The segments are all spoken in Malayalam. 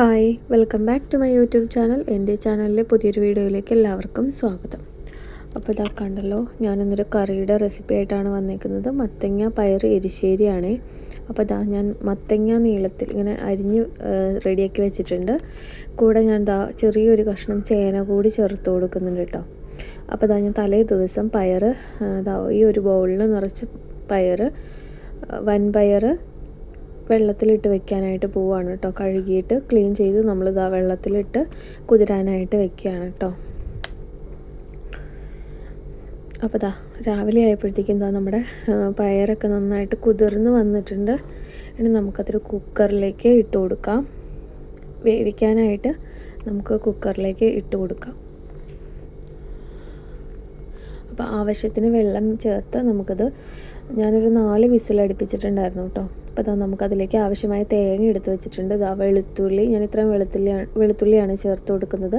Hi welcome back to my YouTube channel. എന്റെ ചാനലിലെ പുതിയൊരു വീഡിയോയിലേക്ക് എല്ലാവർക്കും സ്വാഗതം. അപ്പോൾ ഇതാ കണ്ടല്ലോ ഞാനിന്നൊരു കറിയുടെ റെസിപ്പി ആയിട്ടാണ് വന്നേക്കുന്നത്. മത്തങ്ങ പയർ എരിശ്ശേരിയാണ്. അപ്പോൾ ഇതാ ഞാൻ മത്തങ്ങ നീളത്തിൽ ഇങ്ങനെ അരിഞ്ഞ് റെഡിയാക്കി വെച്ചിട്ടുണ്ട്. കൂടെ ഞാൻ ദാ ചെറിയൊരു കഷ്ണം ചേന കൂടി ചേർത്ത് കൊടുക്കുന്നുണ്ട് കേട്ടോ. അപ്പോൾ ഇതാ ഞാൻ തലേ ദിവസം പയർ ഇതാ ഈ ഒരു ബൗളിൽ നിറച്ച് പയർ വൻപയർ വെള്ളത്തിലിട്ട് വെക്കാനായിട്ട് പോവുകയാണ് കേട്ടോ കഴുകിയിട്ട് ക്ലീൻ ചെയ്ത് നമ്മൾ നമ്മളിതാ വെള്ളത്തിലിട്ട് കുതിരാനായിട്ട് വെക്കുകയാണ് കേട്ടോ അപ്പോൾ ദാ രാവിലെ ആയപ്പോഴത്തേക്കും എന്താ നമ്മുടെ പയറൊക്കെ നന്നായിട്ട് കുതിർന്ന് വന്നിട്ടുണ്ട്. ഇനി നമുക്കതൊരു കുക്കറിലേക്ക് ഇട്ട് കൊടുക്കാം. വേവിക്കാനായിട്ട് നമുക്ക് കുക്കറിലേക്ക് ഇട്ട് കൊടുക്കാം. അപ്പോൾ ആവശ്യത്തിന് വെള്ളം ചേർത്ത് നമുക്കത് ഞാനൊരു നാല് വിസിലടുപ്പിച്ചിട്ടുണ്ടായിരുന്നു കേട്ടോ. അപ്പോൾ നമുക്ക് അതിലേക്ക് ആവശ്യമായ തേങ്ങ എടുത്ത് വെച്ചിട്ടുണ്ട്. ഇതാ വെളുത്തുള്ളി ഞാൻ ഇത്രയും വെളുത്തുള്ളിയാണ് വെളുത്തുള്ളിയാണ് ചേർത്ത് കൊടുക്കുന്നത്.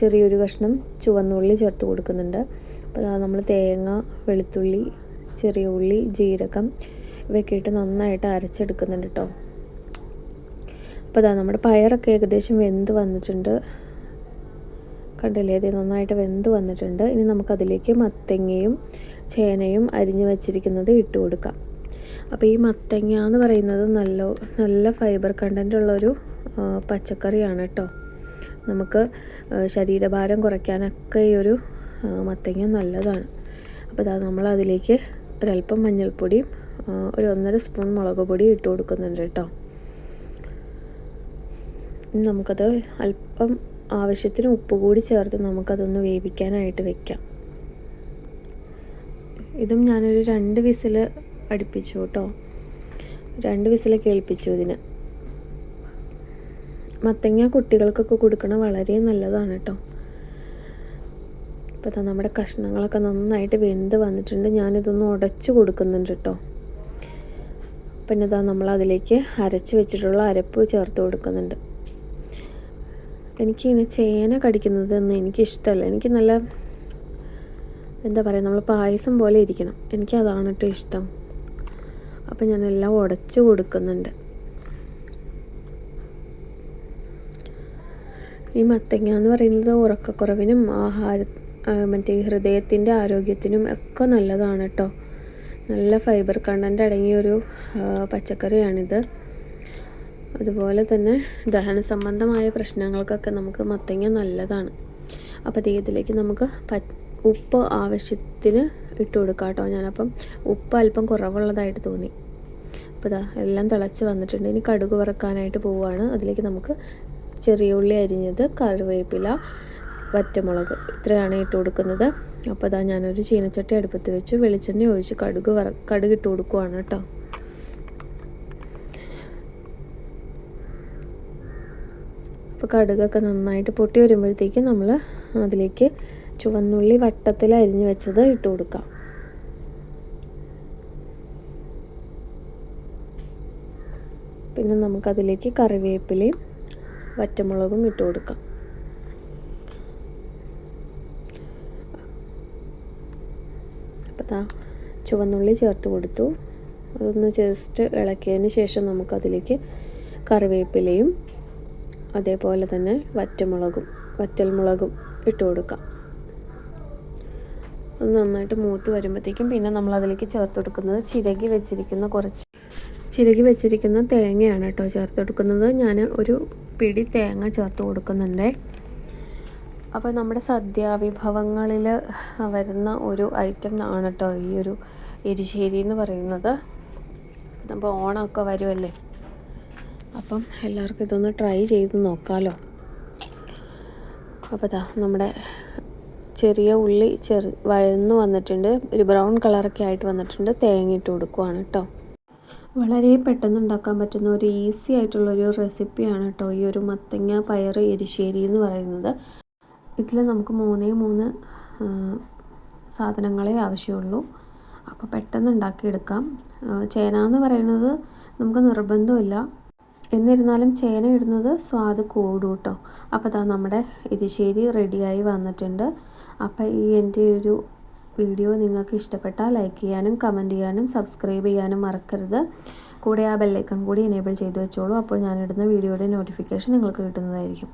ചെറിയൊരു കഷ്ണം ചുവന്നുള്ളി ചേർത്ത് കൊടുക്കുന്നുണ്ട്. അപ്പോൾ അതാ നമ്മൾ തേങ്ങ വെളുത്തുള്ളി ചെറിയ ഉള്ളി ജീരകം ഇവയൊക്കെ ഇട്ട് നന്നായിട്ട് അരച്ചെടുക്കുന്നുണ്ട് കേട്ടോ. അപ്പോൾ അതാ നമ്മുടെ പയറൊക്കെ ഏകദേശം വെന്ത് വന്നിട്ടുണ്ട്. കണ്ടില്ലേ? ഇത് നന്നായിട്ട് വെന്ത് വന്നിട്ടുണ്ട്. ഇനി നമുക്കതിലേക്ക് മത്തങ്ങയും ചേനയും അരിഞ്ഞു വച്ചിരിക്കുന്നത് ഇട്ട് കൊടുക്കാം. അപ്പോൾ ഈ മത്തങ്ങ എന്ന് പറയുന്നത് നല്ല നല്ല ഫൈബർ കണ്ടന്റ് ഉള്ളൊരു പച്ചക്കറിയാണ് കേട്ടോ നമുക്ക് ശരീരഭാരം കുറയ്ക്കാനൊക്കെ ഈ ഒരു മത്തങ്ങ നല്ലതാണ്. അപ്പോൾ ഇതാ നമ്മൾ അതിലേക്ക് ഒരല്പം മഞ്ഞൾപ്പൊടിയും ഒരു ഒന്നര സ്പൂൺ മുളക് പൊടിയും ഇട്ട് കൊടുക്കുന്നുണ്ട് കേട്ടോ നമുക്കത് അല്പം ആവശ്യത്തിന് ഉപ്പ് കൂടി ചേർത്ത് നമുക്കതൊന്ന് വേവിക്കാനായിട്ട് വെക്കാം. ഇതും ഞാനൊരു രണ്ട് വിസിൽ അടുപ്പിച്ചു കേട്ടോ. രണ്ട് വിസിൽ കേൾപ്പിച്ചു ഇതിന്. മത്തങ്ങ കുട്ടികൾക്കൊക്കെ കൊടുക്കണ വളരെ നല്ലതാണ് കേട്ടോ. ഇപ്പോൾ നമ്മുടെ കഷ്ണങ്ങളൊക്കെ നന്നായിട്ട് വെന്ത് വന്നിട്ടുണ്ട്. ഞാനിതൊന്ന് ഉടച്ചു കൊടുക്കുന്നുണ്ട് കേട്ടോ. പിന്നെ ഇതാ നമ്മൾ അതിലേക്ക് അരച്ച് വെച്ചിട്ടുള്ള അരപ്പ് ചേർത്ത് കൊടുക്കുന്നുണ്ട്. എനിക്കിങ്ങനെ ചേന കടിക്കുന്നതൊന്നും എനിക്കിഷ്ടമല്ല എനിക്ക് നല്ല എന്താ പറയുക നമ്മൾ പായസം പോലെ ഇരിക്കണം. എനിക്ക് അതാണ് കേട്ടോ ഇഷ്ടം. അപ്പം ഞാനെല്ലാം ഉടച്ചു കൊടുക്കുന്നുണ്ട്. ഈ മത്തങ്ങ എന്ന് പറയുന്നത് ഉറക്കക്കുറവിനും ആഹാര മറ്റേ ഹൃദയത്തിന്റെ ആരോഗ്യത്തിനും ഒക്കെ നല്ലതാണ് കേട്ടോ. നല്ല ഫൈബർ കണ്ടന്റ് അടങ്ങിയൊരു പച്ചക്കറിയാണിത്. അതുപോലെ തന്നെ ദഹന സംബന്ധമായ പ്രശ്നങ്ങൾക്കൊക്കെ നമുക്ക് മത്തങ്ങ നല്ലതാണ്. അപ്പോൾ ഇതിലേക്ക് നമുക്ക് ഉപ്പ് ആവശ്യത്തിന് ഇട്ട് കൊടുക്കാം കേട്ടോ ഞാനപ്പം. ഉപ്പ് അല്പം കുറവുള്ളതായിട്ട് തോന്നി. അപ്പോൾ ഇതാ എല്ലാം തിളച്ച് വന്നിട്ടുണ്ട്. ഇനി കടുക് വറക്കാനായിട്ട് പോവുകയാണ് അതിലേക്ക് നമുക്ക് ചെറിയ ഉള്ളി അരിഞ്ഞത് കറിവേപ്പില വറ്റമുളക് ഇത്രയാണ് ഇട്ട് കൊടുക്കുന്നത്. അപ്പോൾ ഇതാ ഞാനൊരു ചീനച്ചട്ടി അടുപ്പത്ത് വെച്ച്. വെളിച്ചെണ്ണ ഒഴിച്ച് കടുക് വറ കടുക് ഇട്ട് കൊടുക്കുവാണ് കേട്ടോ. അപ്പോൾ കടുകൊക്കെ നന്നായിട്ട് പൊട്ടി വരുമ്പോഴത്തേക്കും നമ്മൾ അതിലേക്ക് ചുവന്നുള്ളി വട്ടത്തിൽ അരിഞ്ഞു വെച്ചത് ഇട്ട് കൊടുക്കാം. പിന്നെ നമുക്കതിലേക്ക് കറിവേപ്പിലയും വറ്റമുളകും ഇട്ട് കൊടുക്കാം. അപ്പോൾ ചുവന്നുള്ളി ചേർത്ത് കൊടുത്തു. അതൊന്ന് ജസ്റ്റ് ഇളക്കിയതിന് ശേഷം നമുക്കതിലേക്ക് കറിവേപ്പിലയും അതേപോലെ തന്നെ വറ്റമുളകും വറ്റൽമുളകും ഇട്ട് കൊടുക്കാം. അത് നന്നായിട്ട് മൂത്ത് വരുമ്പോഴത്തേക്കും പിന്നെ നമ്മൾ അതിലേക്ക് ചേർത്ത് കൊടുക്കുന്നത് ചിരകി വെച്ചിരിക്കുന്ന കുറച്ച് ചിരകി വെച്ചിരിക്കുന്ന തേങ്ങയാണ് കേട്ടോ ചേർത്ത് കൊടുക്കുന്നത് ഞാൻ ഒരു പിടി തേങ്ങ ചേർത്ത് കൊടുക്കുന്നുണ്ട്. അപ്പോൾ നമ്മുടെ സദ്യ വിഭവങ്ങളിൽ വരുന്ന ഒരു ഐറ്റം ആണ് കേട്ടോ ഈ ഒരു എരിശ്ശേരി എന്ന് പറയുന്നത്. അപ്പോൾ ഓണമൊക്കെ വരുമല്ലേ അപ്പം എല്ലാവർക്കും ഇതൊന്ന് ട്രൈ ചെയ്ത് നോക്കാമല്ലോ അപ്പോൾ നമ്മുടെ ചെറിയ ഉള്ളി ചെറു വഴന്ന് വന്നിട്ടുണ്ട്. ഒരു ബ്രൗൺ കളറൊക്കെ ആയിട്ട് വന്നിട്ടുണ്ട്. തേങ്ങ ഇട്ട് കൊടുക്കുവാണ് കേട്ടോ വളരെ പെട്ടെന്ന് ഉണ്ടാക്കാൻ പറ്റുന്ന ഒരു ഈസി ആയിട്ടുള്ളൊരു റെസിപ്പിയാണ് കേട്ടോ ഈ ഒരു മത്തങ്ങ പയർ എരിശ്ശേരി എന്ന് പറയുന്നത്. ഇതിൽ നമുക്ക് മൂന്നേ മൂന്ന് സാധനങ്ങളെ ആവശ്യമുള്ളൂ. അപ്പോൾ പെട്ടെന്ന് ഉണ്ടാക്കിയെടുക്കാം. ചേന എന്ന് പറയുന്നത് നമുക്ക് നിർബന്ധമില്ല. എന്നിരുന്നാലും ചേന ഇടുന്നത് സ്വാദ് കൂടും കേട്ടോ അപ്പോൾ അതാ നമ്മുടെ എരിശ്ശേരി റെഡിയായി വന്നിട്ടുണ്ട്. അപ്പോൾ ഈ എന്റെ ഒരു വീഡിയോ നിങ്ങൾക്ക് ഇഷ്ടപ്പെട്ടാൽ ലൈക്ക് ചെയ്യാനും കമന്റ് ചെയ്യാനും സബ്സ്ക്രൈബ് ചെയ്യാനും മറക്കരുത്. കൂടെ ആ ബെല്ലൈക്കൺ കൂടി എനേബിൾ ചെയ്തു വെച്ചോളൂ. അപ്പോൾ ഞാനിടുന്ന വീഡിയോയുടെ നോട്ടിഫിക്കേഷൻ നിങ്ങൾക്ക് കിട്ടുന്നതായിരിക്കും.